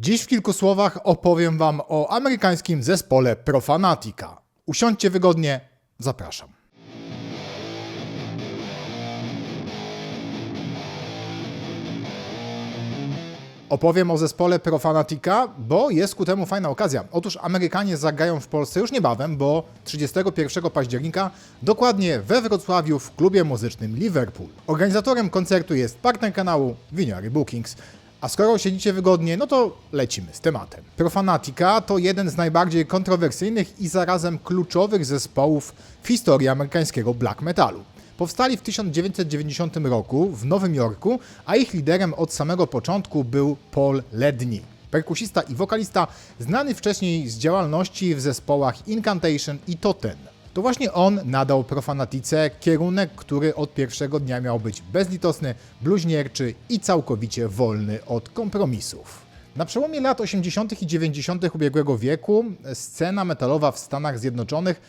Dziś w kilku słowach opowiem Wam o amerykańskim zespole Profanatica. Usiądźcie wygodnie, zapraszam. Opowiem o zespole Profanatica, bo jest ku temu fajna okazja. Otóż Amerykanie zagrają w Polsce już niebawem, bo 31 października, dokładnie we Wrocławiu w klubie muzycznym Liverpool. Organizatorem koncertu jest partner kanału Winiary Bookings. A skoro siedzicie wygodnie, no to lecimy z tematem. Profanatica to jeden z najbardziej kontrowersyjnych i zarazem kluczowych zespołów w historii amerykańskiego black metalu. Powstali w 1990 roku w Nowym Jorku, a ich liderem od samego początku był Paul Ledney. Perkusista i wokalista znany wcześniej z działalności w zespołach Incantation i Toten. To właśnie on nadał Profanatice kierunek, który od pierwszego dnia miał być bezlitosny, bluźnierczy i całkowicie wolny od kompromisów. Na przełomie lat 80. i 90. ubiegłego wieku scena metalowa w Stanach Zjednoczonych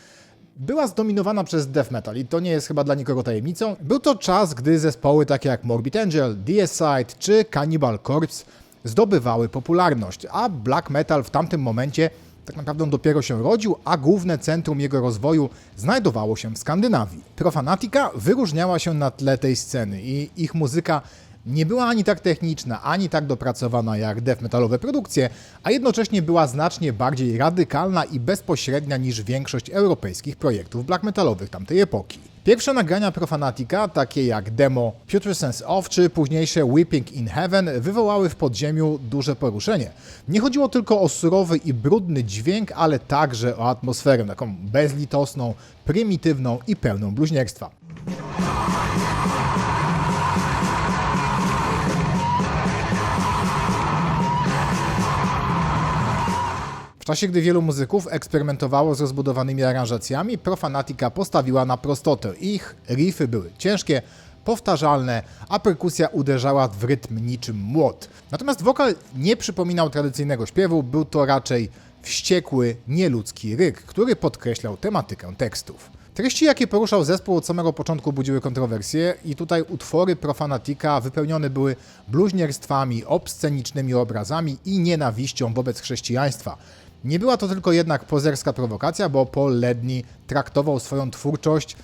była zdominowana przez death metal i to nie jest chyba dla nikogo tajemnicą. Był to czas, gdy zespoły takie jak Morbid Angel, Deicide czy Cannibal Corpse zdobywały popularność, a black metal w tamtym momencie tak naprawdę on dopiero się rodził, a główne centrum jego rozwoju znajdowało się w Skandynawii. Profanatica wyróżniała się na tle tej sceny i ich muzyka nie była ani tak techniczna, ani tak dopracowana jak death metalowe produkcje, a jednocześnie była znacznie bardziej radykalna i bezpośrednia niż większość europejskich projektów black metalowych tamtej epoki. Pierwsze nagrania Profanatica, takie jak demo Putrescence Off czy późniejsze Weeping in Heaven, wywołały w podziemiu duże poruszenie. Nie chodziło tylko o surowy i brudny dźwięk, ale także o atmosferę taką bezlitosną, prymitywną i pełną bluźnierstwa. Czasie, gdy wielu muzyków eksperymentowało z rozbudowanymi aranżacjami, Profanatica postawiła na prostotę. Ich riffy były ciężkie, powtarzalne, a perkusja uderzała w rytm niczym młot. Natomiast wokal nie przypominał tradycyjnego śpiewu, był to raczej wściekły, nieludzki ryk, który podkreślał tematykę tekstów. Treści, jakie poruszał zespół od samego początku budziły kontrowersje i tutaj utwory Profanatica wypełnione były bluźnierstwami, obscenicznymi obrazami i nienawiścią wobec chrześcijaństwa. Nie była to tylko jednak pozerska prowokacja, bo Paul Ledney traktował swoją twórczość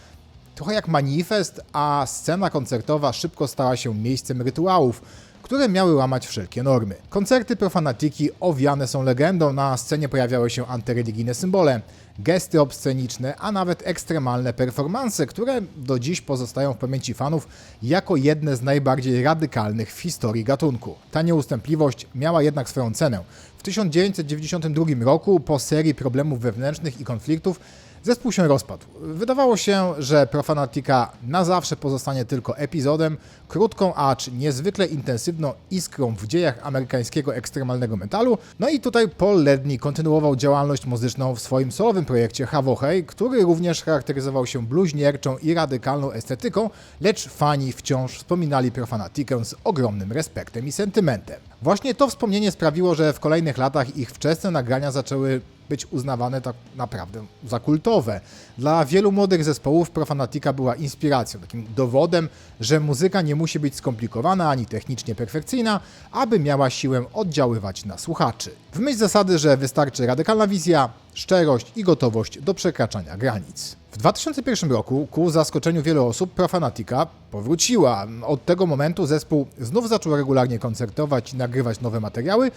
trochę jak manifest, a scena koncertowa szybko stała się miejscem rytuałów, które miały łamać wszelkie normy. Koncerty profanatiki owiane są legendą, na scenie pojawiały się antyreligijne symbole, gesty obsceniczne, a nawet ekstremalne performanse, które do dziś pozostają w pamięci fanów jako jedne z najbardziej radykalnych w historii gatunku. Ta nieustępliwość miała jednak swoją cenę. W 1992 roku, po serii problemów wewnętrznych i konfliktów, Zespół się rozpadł. Wydawało się, że Profanatica na zawsze pozostanie tylko epizodem, krótką, acz niezwykle intensywną iskrą w dziejach amerykańskiego ekstremalnego metalu. No i tutaj Paul Ledney kontynuował działalność muzyczną w swoim solowym projekcie Havohei, który również charakteryzował się bluźnierczą i radykalną estetyką, lecz fani wciąż wspominali Profanatikę z ogromnym respektem i sentymentem. Właśnie to wspomnienie sprawiło, że w kolejnych latach ich wczesne nagrania zaczęły być uznawane tak naprawdę za kultowe. Dla wielu młodych zespołów Profanatica była inspiracją, takim dowodem, że muzyka nie musi być skomplikowana ani technicznie perfekcyjna, aby miała siłę oddziaływać na słuchaczy. W myśl zasady, że wystarczy radykalna wizja, szczerość i gotowość do przekraczania granic. W 2001 roku, ku zaskoczeniu wielu osób, Profanatica powróciła. Od tego momentu zespół znów zaczął regularnie koncertować i nagrywać nowe materiały,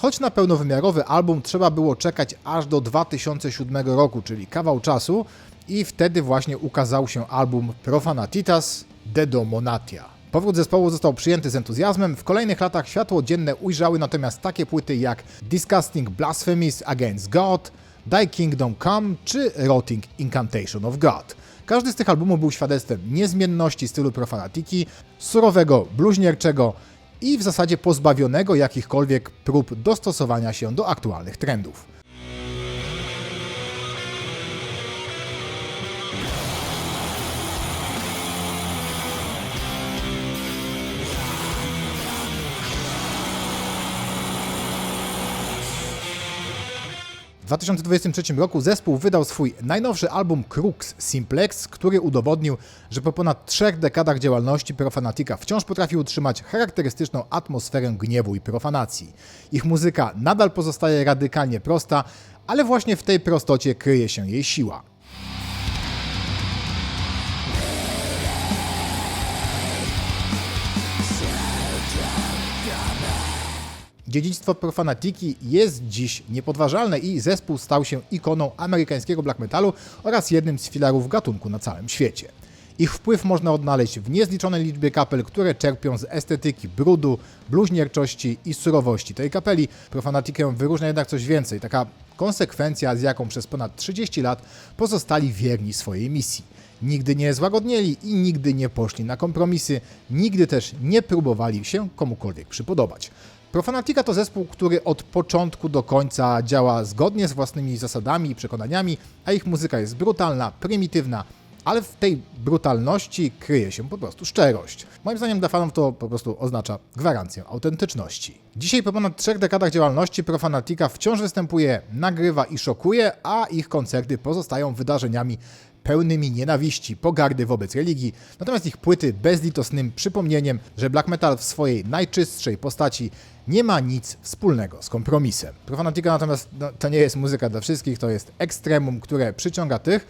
choć na pełnowymiarowy album trzeba było czekać aż do 2007 roku, czyli kawał czasu, i wtedy właśnie ukazał się album Profanatitas Dedomonatia. Powrót zespołu został przyjęty z entuzjazmem. W kolejnych latach światło dzienne ujrzały natomiast takie płyty jak Disgusting Blasphemies Against God, Thy Kingdom Come czy Rotting Incantation of God. Każdy z tych albumów był świadectwem niezmienności stylu profanatiki, surowego, bluźnierczego i w zasadzie pozbawionego jakichkolwiek prób dostosowania się do aktualnych trendów. 2023 roku zespół wydał swój najnowszy album Crux Simplex, który udowodnił, że po ponad trzech dekadach działalności Profanatica wciąż potrafi utrzymać charakterystyczną atmosferę gniewu i profanacji. Ich muzyka nadal pozostaje radykalnie prosta, ale właśnie w tej prostocie kryje się jej siła. Dziedzictwo Profanatiki jest dziś niepodważalne i zespół stał się ikoną amerykańskiego black metalu oraz jednym z filarów gatunku na całym świecie. Ich wpływ można odnaleźć w niezliczonej liczbie kapel, które czerpią z estetyki brudu, bluźnierczości i surowości tej kapeli. Profanatikę wyróżnia jednak coś więcej, taka konsekwencja, z jaką przez ponad 30 lat pozostali wierni swojej misji. Nigdy nie złagodnieli i nigdy nie poszli na kompromisy, nigdy też nie próbowali się komukolwiek przypodobać. Profanatica to zespół, który od początku do końca działa zgodnie z własnymi zasadami i przekonaniami, a ich muzyka jest brutalna, prymitywna, ale w tej brutalności kryje się po prostu szczerość. Moim zdaniem dla fanów to po prostu oznacza gwarancję autentyczności. Dzisiaj po ponad trzech dekadach działalności Profanatica wciąż występuje, nagrywa i szokuje, a ich koncerty pozostają wydarzeniami pełnymi nienawiści, pogardy wobec religii, natomiast ich płyty bezlitosnym przypomnieniem, że black metal w swojej najczystszej postaci nie ma nic wspólnego z kompromisem. Profanatica natomiast no, to nie jest muzyka dla wszystkich, to jest ekstremum, które przyciąga tych,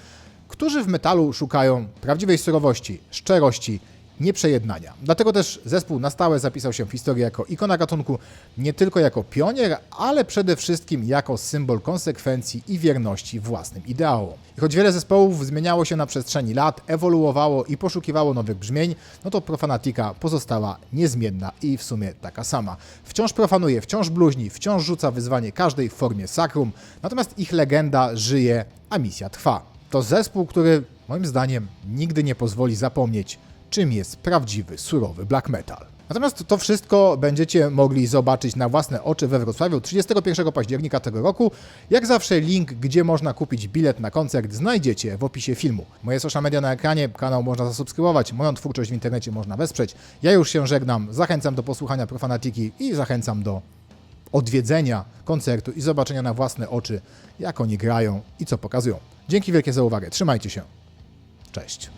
którzy w metalu szukają prawdziwej surowości, szczerości, nieprzejednania. Dlatego też zespół na stałe zapisał się w historię jako ikona gatunku, nie tylko jako pionier, ale przede wszystkim jako symbol konsekwencji i wierności własnym ideałom. I choć wiele zespołów zmieniało się na przestrzeni lat, ewoluowało i poszukiwało nowych brzmień, no to Profanatica pozostała niezmienna i w sumie taka sama. Wciąż profanuje, wciąż bluźni, wciąż rzuca wyzwanie każdej formie sakrum, natomiast ich legenda żyje, a misja trwa. To zespół, który moim zdaniem nigdy nie pozwoli zapomnieć, czym jest prawdziwy, surowy black metal. Natomiast to wszystko będziecie mogli zobaczyć na własne oczy we Wrocławiu 31 października tego roku. Jak zawsze link, gdzie można kupić bilet na koncert znajdziecie w opisie filmu. Moje social media na ekranie, kanał można zasubskrybować, moją twórczość w internecie można wesprzeć. Ja już się żegnam, zachęcam do posłuchania Profanatiki i zachęcam do odwiedzenia koncertu i zobaczenia na własne oczy, jak oni grają i co pokazują. Dzięki wielkie za uwagę, trzymajcie się. Cześć.